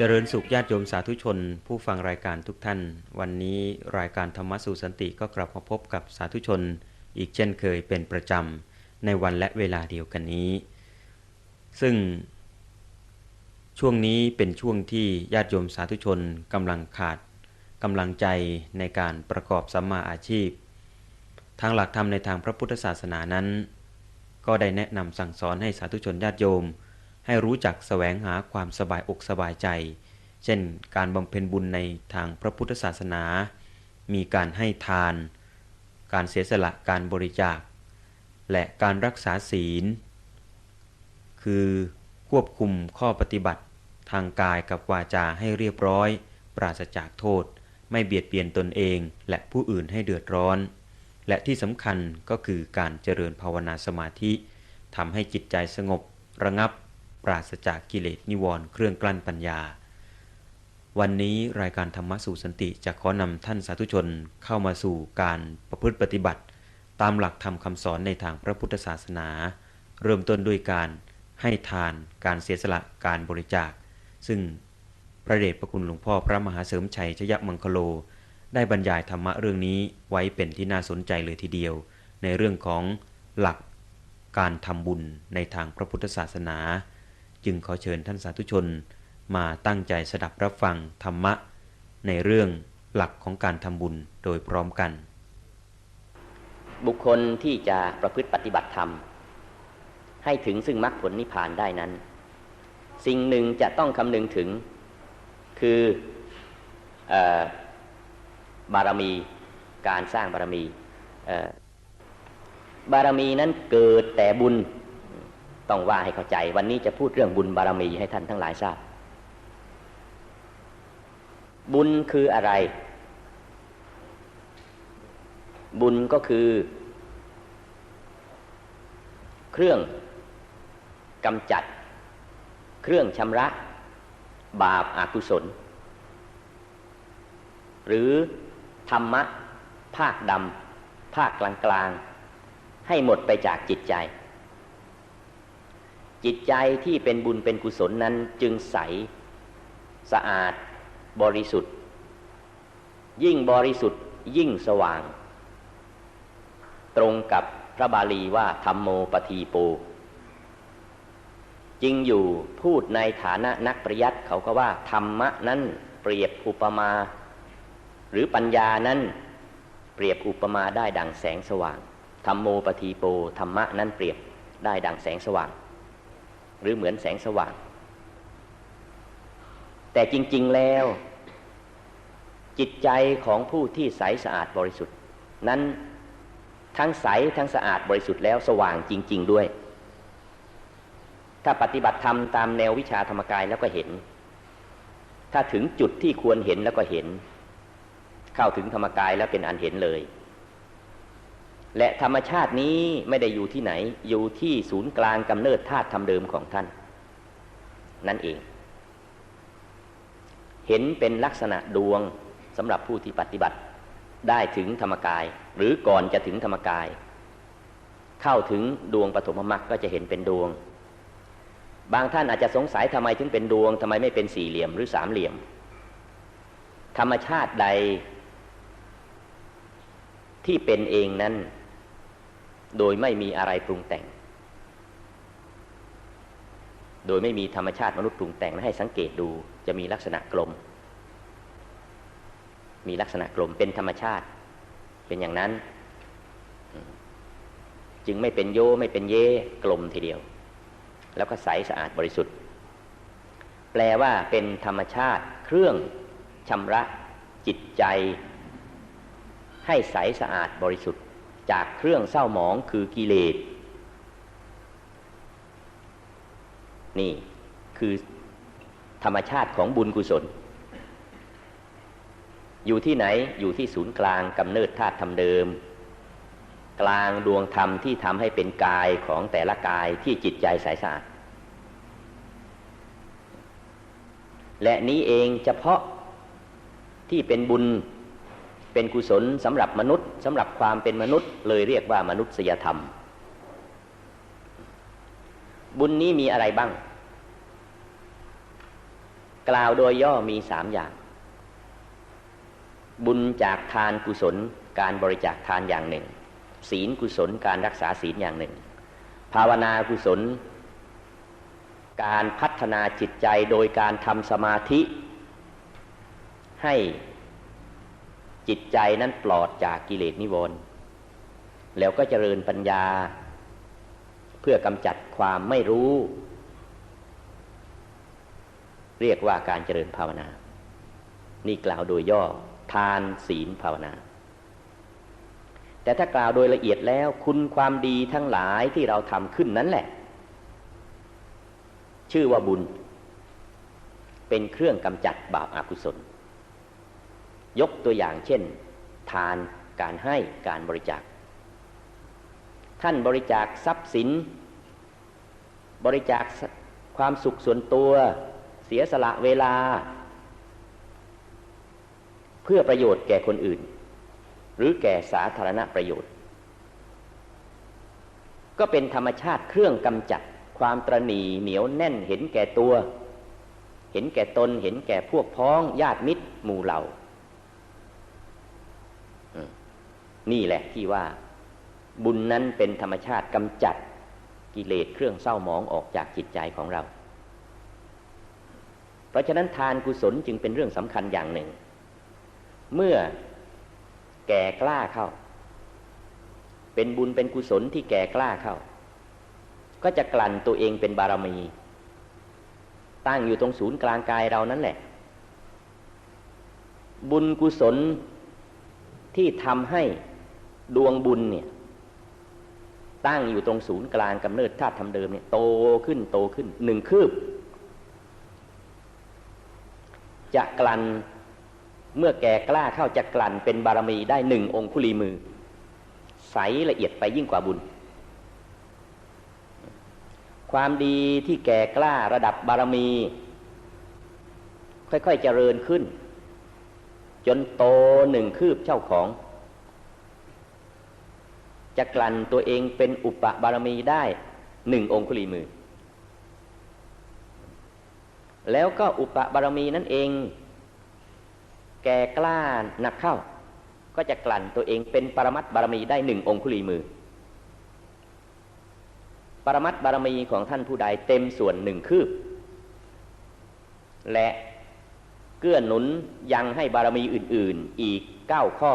เจริญสุขญาติโยมสาธุชน ผู้ฟังรายการทุกท่าน วันนี้รายการธรรมสู่สันติก็กลับมาพบกับสาธุชน อีกเช่นเคยเป็นประจำในวันและเวลาเดียวกันนี้ ซึ่ง ช่วงนี้เป็นช่วงที่ญาติโยมสาธุชนกำลังขาดกำลังใจในการประกอบสัมมาอาชีพ ทางหลักธรรมในทางพระพุทธศาสนานั้น ก็ได้แนะนำสั่งสอนให้สาธุชนญาติโยม ให้รู้จักแสวงหาความสบายอกสบายใจ เช่น การบำเพ็ญบุญในทางพระพุทธศาสนา มีการให้ทาน การเสียสละการบริจาค และการรักษาศีล คือควบคุมข้อปฏิบัติทางกายกับวาจาให้เรียบร้อย ปราศจากโทษ ไม่เบียดเบียนตนเองและผู้อื่นให้เดือดร้อน และที่สำคัญก็คือการเจริญภาวนาสมาธิทำให้จิตใจสงบระงับ ราศจากกิเลสนิวรณ์เครื่องกลั้นปัญญา วันนี้รายการธรรมะสู่สันติจะขอนำท่านสาธุชนเข้ามาสู่การประพฤติปฏิบัติ ตามหลักธรรมคำสอนในทางพระพุทธศาสนา เริ่มต้นด้วยการให้ทานการเสียสละการบริจาค ซึ่งพระเดชพระคุณหลวงพ่อพระมหาเสริมชัยชยมังคโล ได้บรรยายธรรมะเรื่องนี้ไว้เป็นที่น่าสนใจเลยทีเดียว ในเรื่องของหลักการทำบุญในทางพระพุทธศาสนา จึงขอเชิญท่านสาธุชนมาตั้งใจสดับรับฟังธรรมะ ในเรื่องหลักของการทำบุญโดยพร้อมกัน บุคคลที่จะประพฤติปฏิบัติธรรม ให้ถึงซึ่งมรรคผลนิพพานได้นั้น สิ่งหนึ่งจะต้องคำนึงถึง คืออบารมีการสร้างบารมีบารมีนั้นเกิดแต่บุญ ต้องว่าให้เข้าใจ วันนี้จะพูดเรื่องบุญบารมีให้ท่านทั้งหลายทราบ บุญคืออะไร บุญก็คือ เครื่องกำจัด เครื่องชำระ บาปอากุศล หรือธรรมะ ภาคดำภาคกลางกลางให้หมดไปจากจิตใจ จิตใจที่เป็นบุญเป็นกุศลนั้นจึงใส สะอาด บริสุทธิ์ ยิ่งบริสุทธิ์ยิ่งสว่าง ตรงกับพระบาลีว่าธรรมโมปทีโปจริงอยู่พูดในฐานะนักปริยัติเขาก็ว่า ธรรมะนั้นเปรียบอุปมา หรือปัญญานั้นเปรียบอุปมาได้ดังแสงสว่างธรรมโมปทีโปธรรมะนั้นเปรียบได้ดังแสงสว่าง หรือเหมือนแสงสว่าง แต่จริง ๆแล้ว จิตใจของผู้ที่ใสสะอาดบริสุทธิ์ นั้นทั้งใสทั้งสะอาดบริสุทธิ์แล้วสว่างจริง ๆด้วย ถ้าปฏิบัติธรรมตามแนววิชาธรรมกายแล้วก็เห็น ถ้าถึงจุดที่ควรเห็นแล้วก็เห็น เข้าถึงธรรมกายแล้วเป็นอันเห็นเลย และธรรมชาตินี้ไม่ได้อยู่ที่ไหน อยู่ที่ศูนย์กลางกำเนิดธาตุธรรมเดิมของท่าน นั่นเอง เห็นเป็นลักษณะดวงสำหรับผู้ที่ปฏิบัติ ได้ถึงธรรมกาย หรือก่อนจะถึงธรรมกาย เข้าถึงดวงปฐมมรรคก็จะเห็นเป็นดวง บางท่านอาจจะสงสัยทำไมถึงเป็นดวงทำไมไม่เป็นสี่เหลี่ยมหรือสามเหลี่ยม ธรรมชาติใด ที่เป็นเองนั้น โดยไม่มีอะไรปรุงแต่ง โดยไม่มีธรรมชาติมนุษย์ปรุงแต่งให้สังเกตดูจะมีลักษณะกลม มีลักษณะกลมเป็นธรรมชาติ เป็นอย่างนั้น จึงไม่เป็นโยไม่เป็นเยกลมทีเดียว แล้วก็ใสสะอาดบริสุทธิ์ แปลว่าเป็นธรรมชาติเครื่องชำระจิตใจ ให้ใสสะอาดบริสุทธิ์จากเครื่องเศร้าหมองคือกิเลส นี่คือธรรมชาติของบุญกุศล อยู่ที่ไหนอยู่ที่ศูนย์กลางกำเนิดธาตุธรรมเดิม กลางดวงธรรมที่ทำให้เป็นกายของแต่ละกายที่จิตใจใสสะอาดและนี้เองเฉพาะที่เป็นบุญ เป็นกุศลสำหรับมนุษย์สำหรับความเป็นมนุษย์ เลยเรียกว่ามนุษยธรรม บุญนี้มีอะไรบ้าง กล่าวโดยย่อมีสามอย่าง บุญจากทานกุศลการบริจาคทานอย่างหนึ่ง ศีลกุศลการรักษาศีลอย่างหนึ่ง ภาวนากุศล การพัฒนาจิตใจโดยการทำสมาธิให้ จิตใจนั้นปลอดจากกิเลสนิวรณ์แล้วก็เจริญปัญญา เพื่อกำจัดความไม่รู้ เรียกว่าการเจริญภาวนา นี่กล่าวโดยย่อทานศีลภาวนา แต่ถ้ากล่าวโดยละเอียดแล้วคุณความดีทั้งหลายที่เราทำขึ้นนั้นแหละ ชื่อว่าบุญ เป็นเครื่องกำจัดบาปอากุศล ยกตัวอย่างเช่น ทานการให้การบริจาค ท่านบริจาคทรัพย์สิน บริจาคความสุขส่วนตัว เสียสละเวลา เพื่อประโยชน์แก่คนอื่น หรือแก่สาธารณประโยชน์ ก็เป็นธรรมชาติเครื่องกำจัดความตรณีเหนียวแน่นเห็นแก่ตัว เห็นแก่ตนเห็นแก่พวกพ้องญาติมิตรหมู่เหล่า นี่แหละที่ว่า บุญนั้นเป็นธรรมชาติกำจัดกิเลสเครื่องเศร้าหมองออกจากจิตใจของเรา เพราะฉะนั้นทานกุศลจึงเป็นเรื่องสำคัญอย่างหนึ่ง เมื่อแก่กล้าเข้า เป็นบุญเป็นกุศลที่แก่กล้าเข้า ก็จะกลั่นตัวเองเป็นบารมี ตั้งอยู่ตรงศูนย์กลางกายเรานั่นแหละ บุญกุศลที่ทำให้ ดวงบุญเนี่ย ตั้งอยู่ตรงศูนย์กลางกำเนิดธาตุทำเดิมเนี่ยโตขึ้นโตขึ้นหนึ่งคืบ จะกลั่นเมื่อแก่กล้าเข้าจะกลั่นเป็นบารมีได้หนึ่งองคุลีมือ ใสละเอียดไปยิ่งกว่าบุญ ความดีที่แก่กล้าระดับบารมี ค่อยๆเจริญขึ้น จนโตหนึ่งคืบเจ้าของ จะกลั่นตัวเองเป็นอุปบารมีได้หนึ่งองคุลีมือ แล้วก็อุปบารมีนั่นเอง แก่กล้าหนักเข้า ก็จะกลั่นตัวเองเป็นปรมัตบารมีได้หนึ่งองคุลีมือ ปรมัตบารมีของท่านผู้ใดเต็มส่วนหนึ่งคืบ และเกื้อหนุนยังให้บารมีอื่น ๆ อีกเก้าข้อ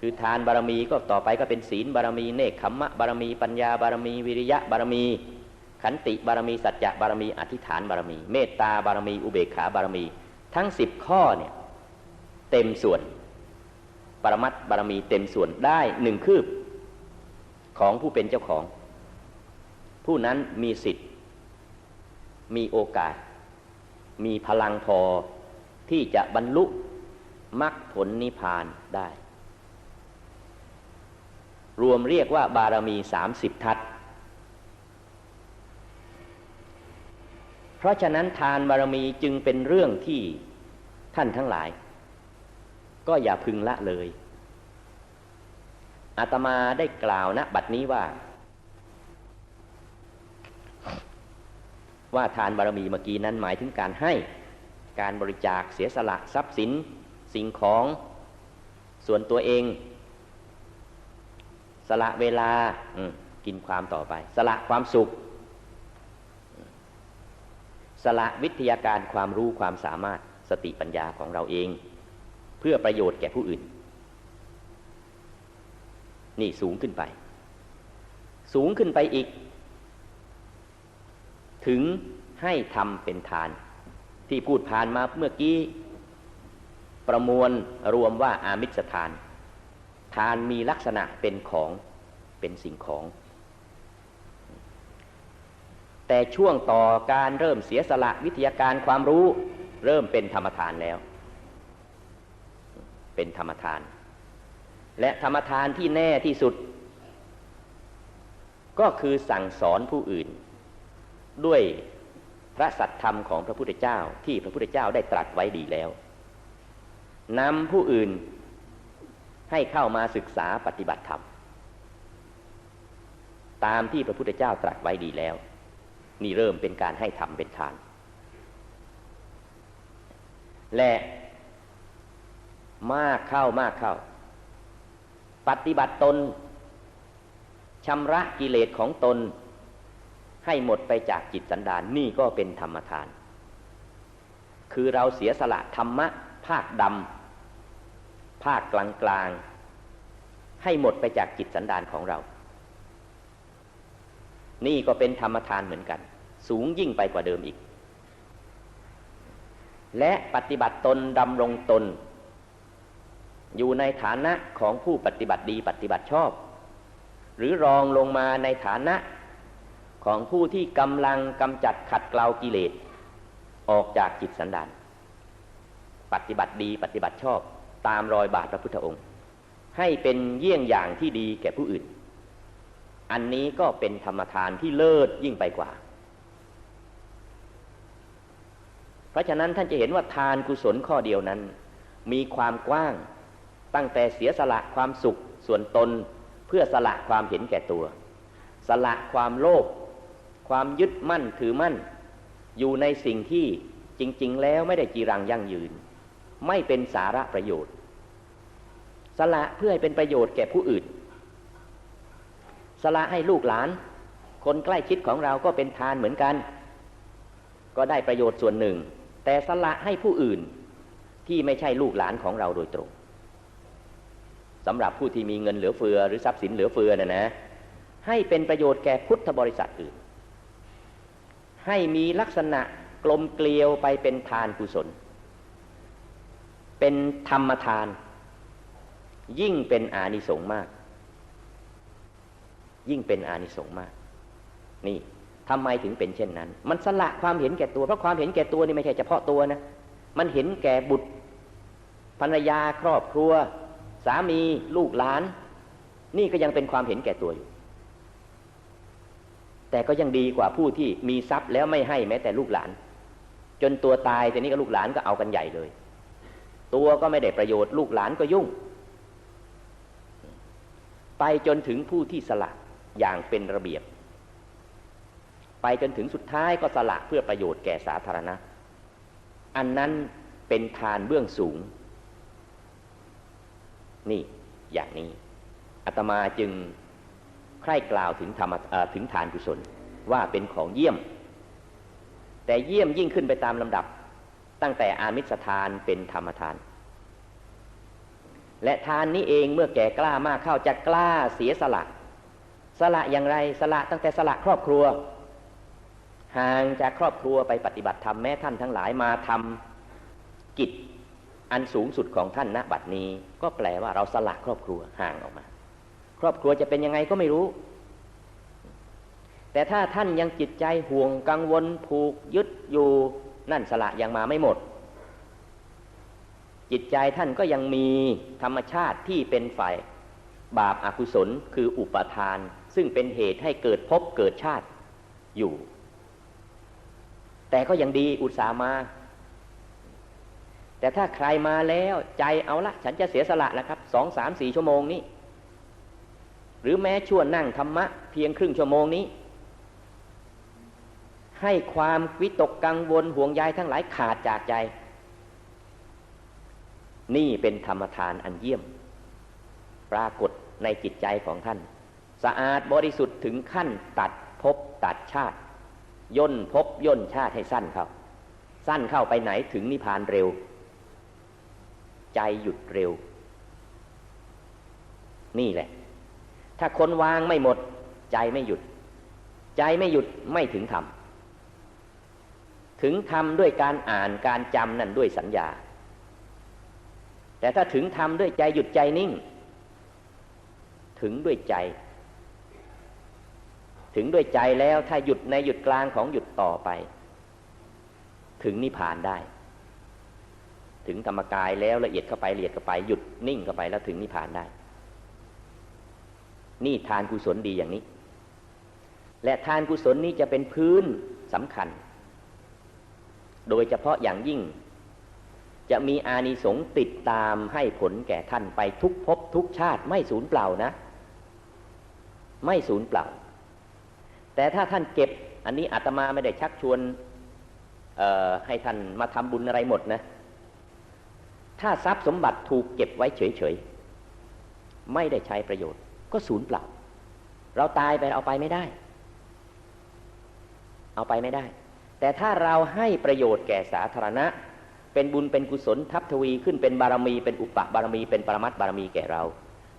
คือทานบารมีก็ต่อไปก็เป็นศีลบารมีเนคขมมะบารมี ปัญญาบารมี วิริยะบารมี ขันติบารมีสัจจะบารมี อธิษฐานบารมี เมตตาบารมี อุเบกขาบารมี ทั้งสิบข้อเนี่ยเต็มส่วน ปรมัตบารมีเต็มส่วนได้หนึ่งคืบ ของผู้เป็นเจ้าของ ผู้นั้นมีสิทธิ์ มีโอกาส มีพลังพอที่จะบรรลุมรรคผลนิพพานได้ รวมเรียกว่าบารมีสามสิบทัศเพราะฉะนั้นทานบารมีจึงเป็นเรื่องที่ท่านทั้งหลาย ก็อย่าพึงละเลยอาตมาได้กล่าวณบัดนี้ว่า ว่าทานบารมีเมื่อกี้นั้นหมายถึงการให้การบริจาคเสียสละทรัพย์สิน สิ่งของส่วนตัวเอง สละเวลากินความต่อไป สละความสุข สละวิทยาการความรู้ความสามารถสติปัญญาของเราเอง เพื่อประโยชน์แก่ผู้อื่น นี่สูงขึ้นไป สูงขึ้นไปอีก ถึงให้ทำเป็นทาน ที่พูดผ่านมาเมื่อกี้ ประมวลรวมว่าอามิสทาน ทานมีลักษณะเป็นของเป็นสิ่งของ แต่ช่วงต่อการเริ่มเสียสละวิทยาการความรู้เริ่มเป็นธรรมทานแล้ว เป็นธรรมทาน และธรรมทานที่แน่ที่สุด ก็คือสั่งสอนผู้อื่น ด้วยพระสัตธรรมของพระพุทธเจ้าที่พระพุทธเจ้าได้ตรัสไว้ดีแล้วนำผู้อื่น ให้เข้ามาศึกษาปฏิบัติธรรม ตามที่พระพุทธเจ้าตรัสไว้ดีแล้ว นี่เริ่มเป็นการให้ธรรมเป็นทาน และมากเข้ามากเข้า ปฏิบัติตนชำระกิเลสของตน ให้หมดไปจากจิตสันดานนี่ก็เป็นธรรมทาน คือเราเสียสละธรรมะภาคดำ ภาคกลางๆ ให้หมดไปจากจิตสันดานของเรา นี่ก็เป็นธรรมทานเหมือนกัน สูงยิ่งไปกว่าเดิมอีก และปฏิบัติตนดำรงตน อยู่ในฐานะของผู้ปฏิบัติดีปฏิบัติชอบ หรือรองลงมาในฐานะของผู้ที่กำลังกำจัดขัดเกลากิเลส ออกจากจิตสันดาน ปฏิบัติดีปฏิบัติชอบ ตามรอยบาทพระพุทธองค์ ให้เป็นเยี่ยงอย่างที่ดีแก่ผู้อื่น อันนี้ก็เป็นธรรมทานที่เลิศยิ่งไปกว่า เพราะฉะนั้นท่านจะเห็นว่าทานกุศลข้อเดียวนั้น มีความกว้างตั้งแต่เสียสละความสุขส่วนตนเพื่อสละความเห็นแก่ตัว สละความโลภความยึดมั่นถือมั่น อยู่ในสิ่งที่จริง ๆ แล้วไม่ได้จีรังยั่งยืน ไม่เป็นสาระประโยชน์ สละเพื่อให้เป็นประโยชน์แก่ผู้อื่น สละให้ลูกหลาน คนใกล้ชิดของเราก็เป็นทานเหมือนกัน ก็ได้ประโยชน์ส่วนหนึ่ง แต่สละให้ผู้อื่นที่ไม่ใช่ลูกหลานของเราโดยตรงสำหรับผู้ที่มีเงินเหลือเฟือหรือทรัพย์สินเหลือเฟือนะนะ ให้เป็นประโยชน์แก่พุทธบริษัทอื่น ให้มีลักษณะกลมเกลียวไปเป็นทานกุศล เป็นธรรมทาน ยิ่งเป็นอานิสงส์มาก ยิ่งเป็นอานิสงส์มาก นี่ทำไมถึงเป็นเช่นนั้น มันสละความเห็นแก่ตัว เพราะความเห็นแก่ตัวนี่ไม่ใช่เฉพาะตัวนะ มันเห็นแก่บุตรภรรยาครอบครัว สามีลูกหลาน นี่ก็ยังเป็นความเห็นแก่ตัวอยู่ แต่ก็ยังดีกว่าผู้ที่มีทรัพย์แล้วไม่ให้แม้แต่ลูกหลาน จนตัวตายแต่นี้ก็ลูกหลานก็เอากันใหญ่เลย ตัวก็ไม่ได้ประโยชน์ลูกหลานก็ยุ่ง ไปจนถึงผู้ที่สละอย่างเป็นระเบียบ ไปจนถึงสุดท้ายก็สละเพื่อประโยชน์แก่สาธารณะ อันนั้นเป็นทานเบื้องสูง นี่อย่างนี้อาตมาจึงใคร่กล่าวถึงธรรมถึงทานกุศลว่าเป็นของเยี่ยม แต่เยี่ยมยิ่งขึ้นไปตามลำดับ ตั้งแต่อามิสทานเป็นธรรมทาน และทานนี้เองเมื่อแก่กล้ามากเข้าจะกล้าเสียสละ สละอย่างไรสละตั้งแต่สละครอบครัว ห่างจากครอบครัวไปปฏิบัติธรรมแม้ท่านทั้งหลายมาทำกิจอันสูงสุดของท่านณบัดนี้ก็แปลว่าเราสละครอบครัวห่างออกมา ครอบครัวจะเป็นยังไงก็ไม่รู้ แต่ถ้าท่านยังจิตใจห่วงกังวลผูกยึดอยู่ นั่นสละยังมาไม่หมด จิตใจท่านก็ยังมีธรรมชาติที่เป็นฝ่ายบาปอากุศลคืออุปทาน ซึ่งเป็นเหตุให้เกิดภพเกิดชาติอยู่ แต่ก็ยังดีอุตส่าหมา แต่ถ้าใครมาแล้วใจเอาละ ฉันจะเสียสละแล้วครับสองสามสี่ชั่วโมงนี้ หรือแม้ชั่วนั่งธรรมะเพียงครึ่งชั่วโมงนี้ ให้ความวิตกกังวลห่วงใยทั้งหลายขาดจากใจ นี่เป็นธรรมทานอันเยี่ยม ปรากฏในจิตใจของท่าน สะอาดบริสุทธิ์ถึงขั้นตัดภพตัดชาติ ย่นภพย่นชาติให้สั้นเข้าสั้นเข้าไปไหนถึงนิพพานเร็ว ใจหยุดเร็ว นี่แหละ ถ้าคนวางไม่หมด ใจไม่หยุด ใจไม่หยุดไม่ถึงธรรม ถึงธรรมด้วยการอ่านการจำนั่นด้วยสัญญา แต่ถ้าถึงธรรมด้วยใจหยุดใจนิ่ง ถึงด้วยใจ ถึงด้วยใจแล้วถ้าหยุดในหยุดกลางของหยุดต่อไป ถึงนิพพานได้ ถึงธรรมกายแล้วละเอียดเข้าไปละเอียดเข้าไปหยุดนิ่งเข้าไปแล้วถึงนิพพานได้ นี่ทานกุศลดีอย่างนี้ และทานกุศลนี้จะเป็นพื้นสำคัญ โดยเฉพาะอย่างยิ่ง จะมีอานิสงส์ติดตามให้ผลแก่ท่านไปทุกภพทุกชาติไม่สูญเปล่านะ ไม่สูญเปล่า แต่ถ้าท่านเก็บอันนี้อาตมาไม่ได้ชักชวนให้ท่านมาทำบุญอะไรหมดนะ ถ้าทรัพย์สมบัติถูกเก็บไว้เฉยๆ ไม่ได้ใช้ประโยชน์ ก็สูญเปล่า เราตายไปเอาไปไม่ได้ เอาไปไม่ได้ แต่ถ้าเราให้ประโยชน์แก่สาธารณะ เป็นบุญเป็นกุศลทับทวีขึ้นเป็นบารมี เป็นอุปบารมี เป็นปรมัตบารมีแก่เรา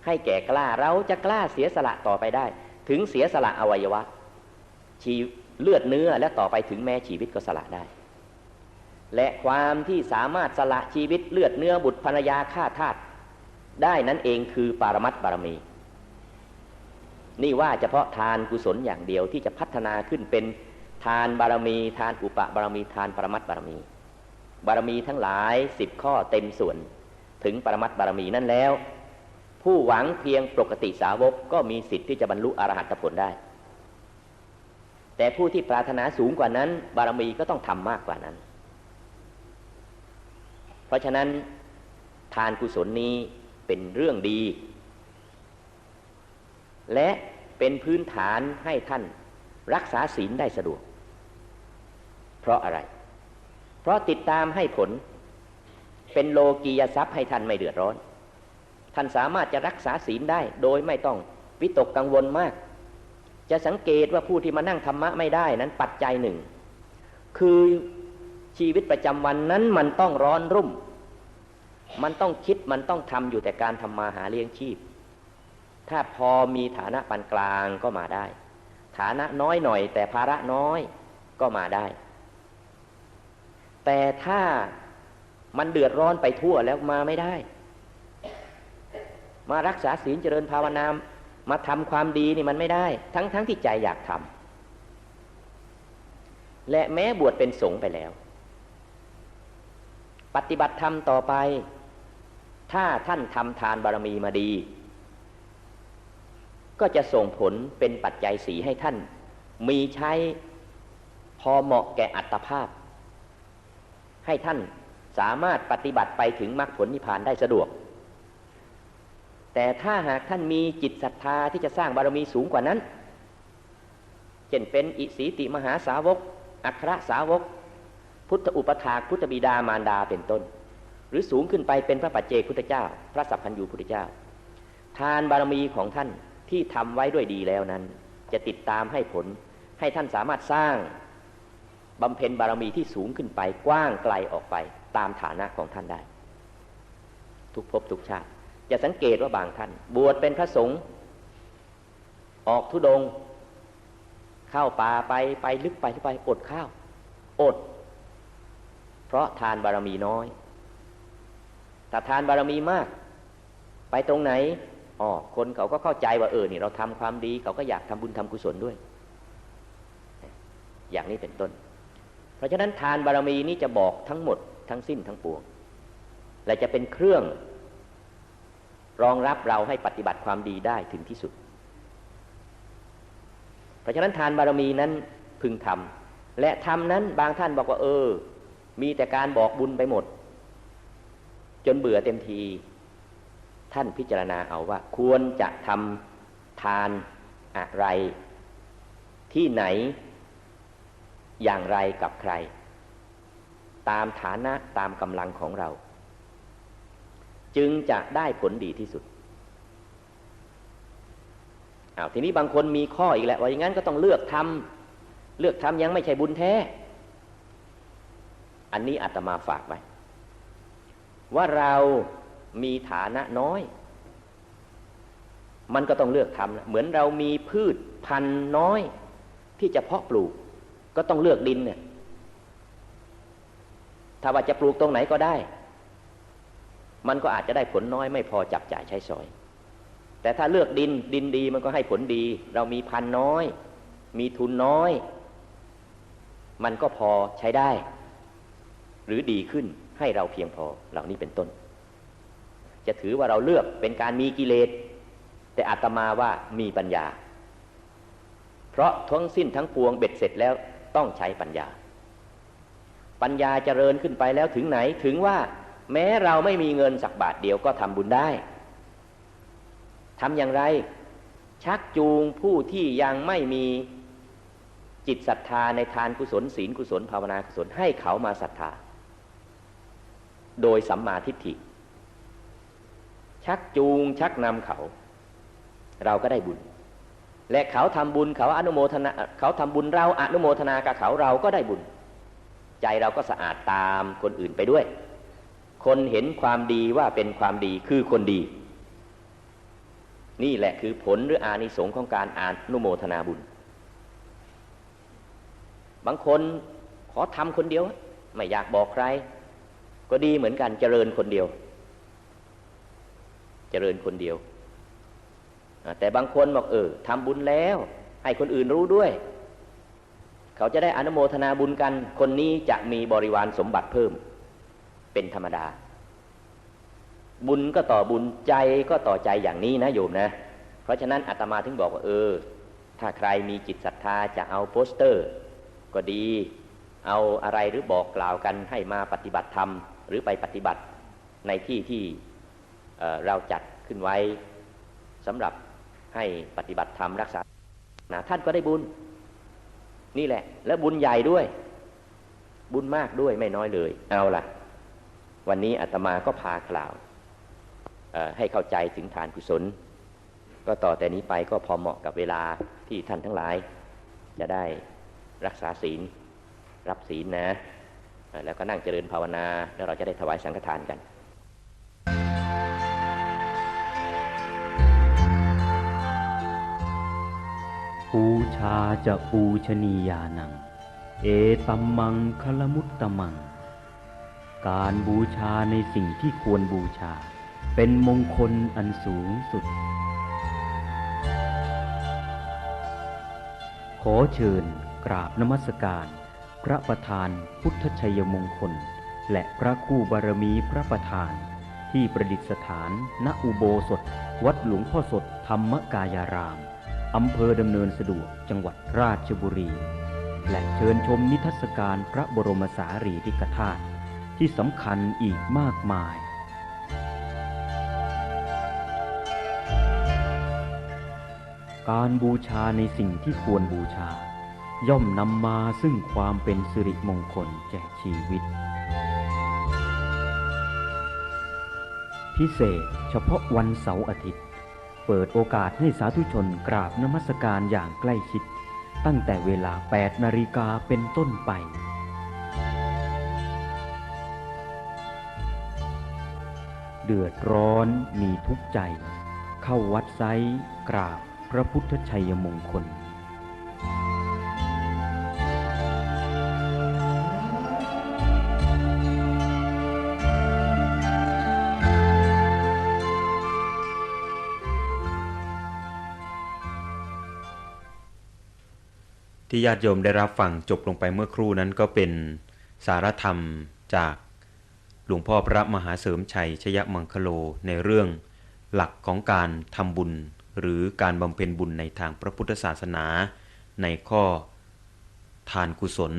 ให้แก่กล้าเราจะกล้าเสียสละต่อไปได้ ถึงเสียสละอวัยวะชีเลือดเนื้อและต่อไปถึงแม้ชีวิตก็สละได้ และความที่สามารถสละชีวิตเลือดเนื้อบุตรภรรยาฆ่าทาสได้นั้นเองคือปารมัตบารมี นี่ว่าเฉพาะทานกุศลอย่างเดียวที่จะพัฒนาขึ้นเป็น ทานบารมี ทานอุปบารมีทานปรมัตบารมี บารมีทั้งหลายสิบข้อเต็มส่วน ถึงปรมัตบารมีนั่นแล้ว ผู้หวังเพียงปกติสาวกก็มีสิทธิ์ที่จะบรรลุอรหัตผลได้ แต่ผู้ที่ปรารถนาสูงกว่านั้น บารมีก็ต้องทำมากกว่านั้น เพราะฉะนั้นทานกุศลนี้เป็นเรื่องดี และเป็นพื้นฐานให้ท่านรักษาศีลได้สะดวก ราะอะไร เพราะติดตามให้ผล เป็นโลกียทรัพย์ให้ท่านไม่เดือดร้อน ท่านสามารถจะรักษาศีลได้โดยไม่ต้องวิตกกังวลมาก จะสังเกตว่าผู้ที่มานั่งธรรมะไม่ได้นั้นปัจจัยหนึ่ง คือชีวิตประจำวันนั้นมันต้องร้อนรุ่ม มันต้องคิดมันต้องทำอยู่แต่การทำมาหาเลี้ยงชีพ ถ้าพอมีฐานะปานกลางก็มาได้ ฐานะน้อยหน่อยแต่ภาระน้อยก็มาได้ แต่ถ้ามันเดือดร้อนไปทั่วแล้วมาไม่ได้ มารักษาศีลเจริญภาวนามาทำความดีนี่มันไม่ได้ ทั้งทั้งที่ใจอยากทำและแม้บวชเป็นสงฆ์ไปแล้ว ปฏิบัติธรรมต่อไป ถ้าท่านทำทานบารมีมาดี ก็จะส่งผลเป็นปัจจัยสีให้ท่าน มีใช้พอเหมาะแก่อัตภาพ ให้ท่านสามารถปฏิบัติไปถึงมรรคผลนิพพานได้สะดวก แต่ถ้าหากท่านมีจิตศรัทธาที่จะสร้างบารมีสูงกว่านั้น เช่นเป็นอิสีติมหาสาวก อัครสาวก พุทธอุปถากพุทธบิดามารดาเป็นต้น หรือสูงขึ้นไปเป็นพระปัจเจกพุทธเจ้า พระสัพพัญญูพุทธเจ้า ทานบารมีของท่านที่ทำไว้ด้วยดีแล้วนั้น จะติดตามให้ผลให้ท่านสามารถสร้าง บำเพ็ญบารมีที่สูงขึ้นไปกว้างไกลออกไปตามฐานะของท่านได้ ทุกภพทุกชาติ จะสังเกตว่าบางท่าน บวชเป็นพระสงฆ์ออกทุดง เข้าป่าไปไปลึกไปลึกไปอดข้าว อด เพราะทานบารมีน้อยแต่ทานบารมีมาก ไปตรงไหนอ๋อคนเขาก็เข้าใจว่าเออนี่เราทำความดี เขาก็อยากทำบุญทำกุศลด้วย อย่างนี้เป็นต้น เพราะฉะนั้นทานบารมีนี้จะบอกทั้งหมดทั้งสิ้นทั้งปวง และจะเป็นเครื่อง รองรับเราให้ปฏิบัติความดีได้ถึงที่สุด เพราะฉะนั้นทานบารมีนั้นพึงทำและทำนั้นบางท่านบอกว่า เออ มีแต่การบอกบุญไปหมด จนเบื่อเต็มที ท่านพิจารณาเอาว่า ควรจะทำทานอะไร ที่ไหน อย่างไรกับใคร ตามฐานะตามกำลังของเรา จึงจะได้ผลดีที่สุดอา้าวทีนี้บางคนมีข้ออีกแหละว่าอย่างนั้นก็ต้องเลือกทำเลือกทำยังไม่ใช่บุญแท้ อันนี้อาตมาฝากไว้ ว่าเรามีฐานะน้อย มันก็ต้องเลือกทำเหมือนเรามีพืชพันธุ์น้อยที่จะเพาะปลูก ก็ต้องเลือกดินเนี่ย ถ้าว่าจะปลูกตรงไหนก็ได้ มันก็อาจจะได้ผลน้อยไม่พอจับจ่ายใช้สอย แต่ถ้าเลือกดินดินดีมันก็ให้ผลดี เรามีพันน้อย มีทุนน้อย มันก็พอใช้ได้ หรือดีขึ้นให้เราเพียงพอเหล่านี้เป็นต้น จะถือว่าเราเลือกเป็นการมีกิเลสแต่อาตมาว่ามีปัญญา เพราะทั้งสิ้นทั้งปวงเบ็ดเสร็จแล้ว ต้องใช้ปัญญา ปัญญาเจริญขึ้นไปแล้วถึงไหนถึงว่า แม้เราไม่มีเงินสักบาทเดียวก็ทำบุญได้ทำอย่างไร ชักจูงผู้ที่ยังไม่มีจิตศรัทธาในทานกุศลศีลกุศลภาวนากุศลให้เขามาศรัทธา โดยสัมมาทิฏฐิ ชักจูงชักนำเขา เราก็ได้บุญ และเขาทำบุญเขาอนุโมทนาเขาทำบุญเราอนุโมทนากับเขาเราก็ได้บุญ ใจเราก็สะอาดตามคนอื่นไปด้วย คนเห็นความดีว่าเป็นความดีคือคนดี นี่แหละคือผลหรืออานิสงส์ของการอนุโมทนาบุญ บางคนขอทำคนเดียว ไม่อยากบอกใคร ก็ดีเหมือนกันเจริญคนเดียว เจริญคนเดียว แต่บางคนบอกเออทำบุญแล้ว ให้คนอื่นรู้ด้วย เขาจะได้อนุโมทนาบุญกัน คนนี้จะมีบริวารสมบัติเพิ่ม เป็นธรรมดา บุญก็ต่อบุญใจก็ต่อใจอย่างนี้นะโยมนะ เพราะฉะนั้นอาตมาถึงบอกว่าเออ ถ้าใครมีจิตศรัทธาจะเอาโปสเตอร์ ก็ดี เอาอะไรหรือบอกกล่าวกันให้มาปฏิบัติธรรม หรือไปปฏิบัติในที่ที่เเราจัดขึ้นไว้สำหรับ ให้ปฏิบัติธรรมรักษานะท่านก็ได้บุญ นี่แหละ และบุญใหญ่ด้วย บุญมากด้วยไม่น้อยเลย เอาล่ะ วันนี้อาตมาก็พากล่าวให้เข้าใจถึงฐานกุศล ก็ต่อแต่นี้ไปก็พอเหมาะกับเวลาที่ท่านทั้งหลาย จะได้รักษาศีล รับศีลนะ แล้วก็นั่งเจริญภาวนา แล้วเราจะได้ถวายสังฆทานกัน ปูชาจะปูชนียานัง เอตัมมังคลมุตตมัง การบูชาในสิ่งที่ควรบูชา เป็นมงคลอันสูงสุด ขอเชิญกราบนมัสการ พระประธานพุทธชัยมงคล และพระคู่บารมีพระประธาน ที่ประดิษฐานณอุโบสถ วัดหลวงพ่อสดธรรมกายาราม อำเภอดำเนินสะดวกจังหวัดราชบุรี และเชิญชมนิทรรศการพระบรมสารีริกธาตุที่สำคัญอีกมากมาย การบูชาในสิ่งที่ควรบูชา ย่อมนำมาซึ่งความเป็นสิริมงคลแก่ชีวิต พิเศษเฉพาะวันเสาร์อาทิตย์ เปิดโอกาสให้สาธุชนกราบนมัสการอย่างใกล้ชิด ตั้งแต่เวลา 8 นาฬิกาเป็นต้นไป เดือดร้อนมีทุกใจ เข้าวัดไซกราบพระพุทธชัยมงคล ที่ญาติโยมได้รับฟังจบลงไปเมื่อครู่นั้นก็เป็นสารธรรมจากหลวงพ่อพระมหาเสริมชัยชยมังคโลในเรื่องหลักของการทำบุญ หรือการบำเพ็ญบุญในทางพระพุทธศาสนา ในข้อทานกุศล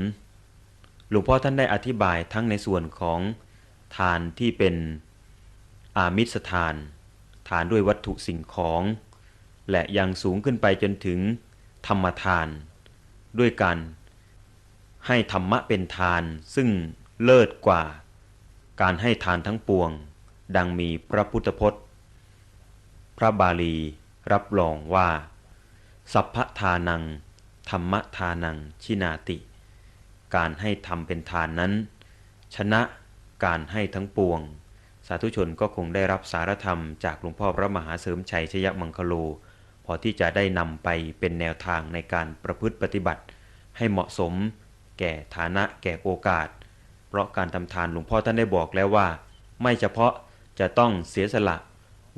หลวงพ่อท่านได้อธิบายทั้งในส่วนของทานที่เป็นอามิสทาน ทานด้วยวัตถุสิ่งของ และยังสูงขึ้นไปจนถึงธรรมทาน ด้วยการให้ธรรมะเป็นทานซึ่งเลิศกว่า การให้ทานทั้งปวง ดังมีพระพุทธพจน์ พระบาลีรับรองว่า สัพพทานัง ธรรมทานังชินาติ การให้ทำเป็นทานนั้น ชนะการให้ทั้งปวง สาธุชนก็คงได้รับสารธรรมจากหลวงพ่อพระมหาเสริมชัยชยมังคโล อที่จะได้นำไปเป็นแนวทางในการประพฤติปฏิบัติ ให้เหมาะสม แก่ฐานะแก่โอกาส เพราะการทำทานหลวงพ่อท่านได้บอกแล้วว่า ไม่เฉพาะจะต้องเสียสละ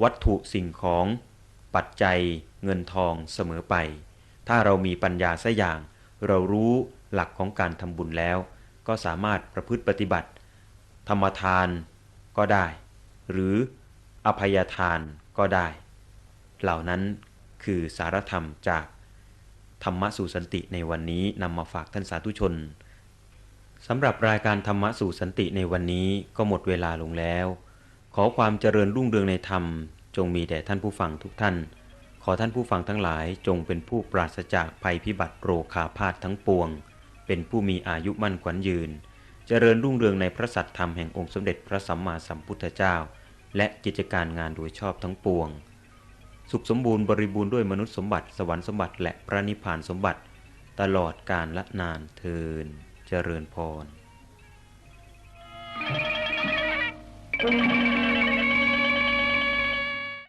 วัตถุสิ่งของ ปัจจัย เงินทองเสมอไป ถ้าเรามีปัญญาสัอย่าง เรารู้หลักของการทำบุญแล้ว ก็สามารถประพฤติปฏิบัติ ธรรมทานก็ได้ หรืออภัยทานก็ได้ เหล่านั้น คือสารธรรมจากธรรมะสู่สันติในวันนี้นำมาฝากท่านสาธุชนสำหรับรายการธรรมะสู่สันติในวันนี้ก็หมดเวลาลงแล้ว ขอความเจริญรุ่งเรืองในธรรม จงมีแด่ท่านผู้ฟังทุกท่าน ขอท่านผู้ฟังทั้งหลายจงเป็นผู้ปราศจากภัยพิบัติโรคาพาธทั้งปวง เป็นผู้มีอายุมั่นขวัญยืน เจริญรุ่งเรืองในพระสัตธรรมแห่งองค์สมเด็จพระสัมมาสัมพุทธเจ้า และกิจการงานโดยชอบทั้งปวง สุขสมบูรณ์บริบูรณ์ด้วยมนุษย์สมบัติ สวรรค์สมบัติและพระนิพพานสมบัติ ตลอดกาลละนานเทินเจริญพร Thank you.